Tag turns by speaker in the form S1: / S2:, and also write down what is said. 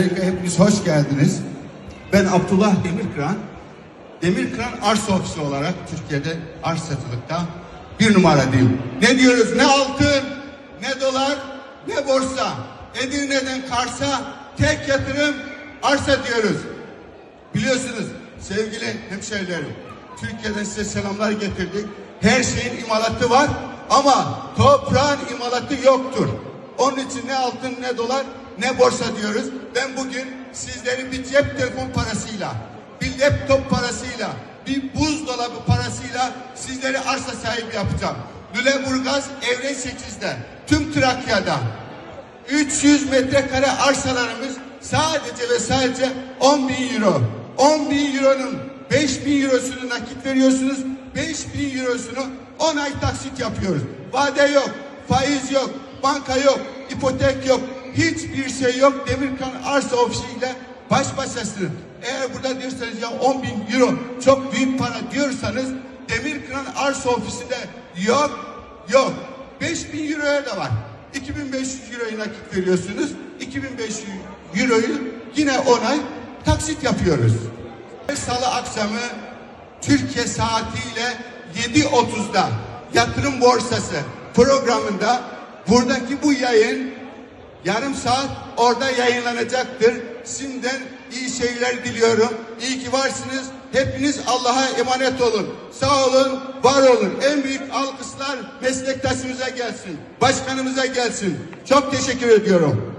S1: öncelikle hepiniz hoş geldiniz. Ben Abdullah Demirkıran. Demirkıran Arsa Ofisi olarak Türkiye'de arsa satılıkta bir numara diyeyim. Ne diyoruz? Ne altın, ne dolar, ne borsa. Edirne'den Kars'a tek yatırım arsa diyoruz. Biliyorsunuz sevgili hemşehrilerim, Türkiye'den size selamlar getirdik. Her şeyin imalatı var ama toprağın imalatı yoktur. Onun için ne altın ne dolar ne borsa diyoruz. Ben bugün sizleri bir cep telefon parasıyla, bir laptop parasıyla, bir buzdolabı parasıyla sizleri arsa sahibi yapacağım. Lüleburgaz Evren 8'de, tüm Trakya'da, 300 metrekare arsalarımız sadece ve sadece 10 bin euro. 10 bin euronun 5 bin eurosunu nakit veriyorsunuz. 5 bin eurosunu 10 ay taksit yapıyoruz. Vade yok, faiz yok, banka yok, ipotek yok. Hiçbir şey yok. Demirkan Arsa Ofisi ile baş başasınız. Eğer burada diyorsanız ya 10 bin euro çok büyük para diyorsanız Demirkıran Arsa Ofisi'nde yok, yok. 5000 euroya da var. 2500 euroyu nakit veriyorsunuz. 2500 euroyu yine onay taksit yapıyoruz. Salı akşamı Türkiye saatiyle 7.30'da yatırım borsası programında buradaki bu yayın yarım saat orada yayınlanacaktır. Şimdiden iyi şeyler diliyorum. İyi ki varsınız. Hepiniz Allah'a emanet olun. Sağ olun, var olun. En büyük alkışlar meslektaşımıza gelsin. Başkanımıza gelsin. Çok teşekkür ediyorum.